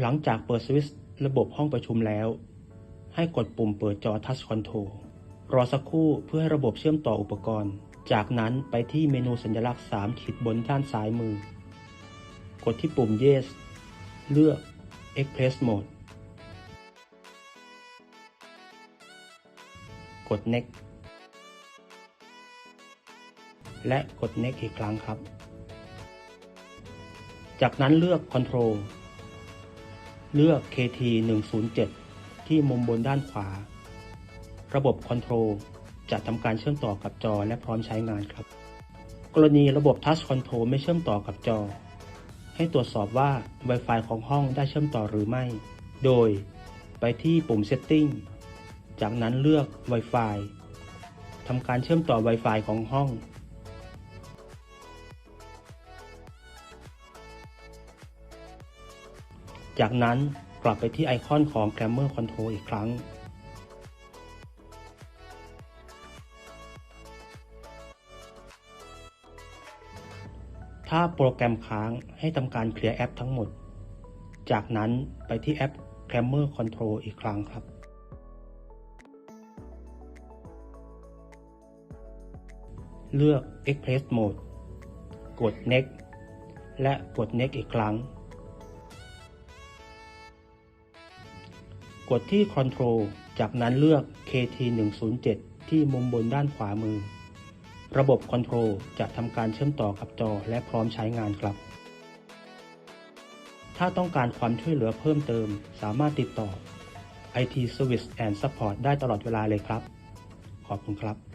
หลังจากเปิดสวิตช์ระบบห้องประชุมแล้ว ให้กดปุ่มเปิดจอ Touch Control รอสักครู่เพื่อให้ระบบเชื่อมต่ออุปกรณ์ จากนั้นไปที่เมนูสัญลักษณ์ 3 ขีดบนด้านซ้ายมือ กดที่ปุ่ม Yes เลือก Express Mode กด Next และกด Next อีกครั้งครับ จากนั้นเลือก Control เลือก KT 107ที่มุมบนด้านขวา ระบบ Control จะทำการเชื่อมต่อกับจอและพร้อมใช้งานครับ กรณีระบบ Touch Control ไม่เชื่อมต่อกับจอ ให้ตรวจสอบว่า Wi-Fi ของห้องได้เชื่อมต่อหรือไม่ โดยไปที่ปุ่ม Setting จากนั้นเลือก Wi-Fi ทำการเชื่อมต่อ Wi-Fi ของห้อง จากนั้นกลับไปที่ไอคอนของ Grammar Control อีกครั้ง ถ้าโปรแกรมค้างให้ทำการเคลียร์แอปทั้งหมด จากนั้นไปที่แอป Grammar Control อีกครั้งครับ เลือก Express Mode กด Next และกด Next อีกครั้ง กดที่ Control จากนั้นเลือก KT 107 ที่มุมบนด้านขวามือ ระบบ Control จะทำการเชื่อมต่อกับจอและพร้อมใช้งานครับ ถ้าต้องการความช่วยเหลือเพิ่มเติม สามารถติดต่อ IT Service and Support ได้ตลอดเวลาเลยครับ ขอบคุณครับ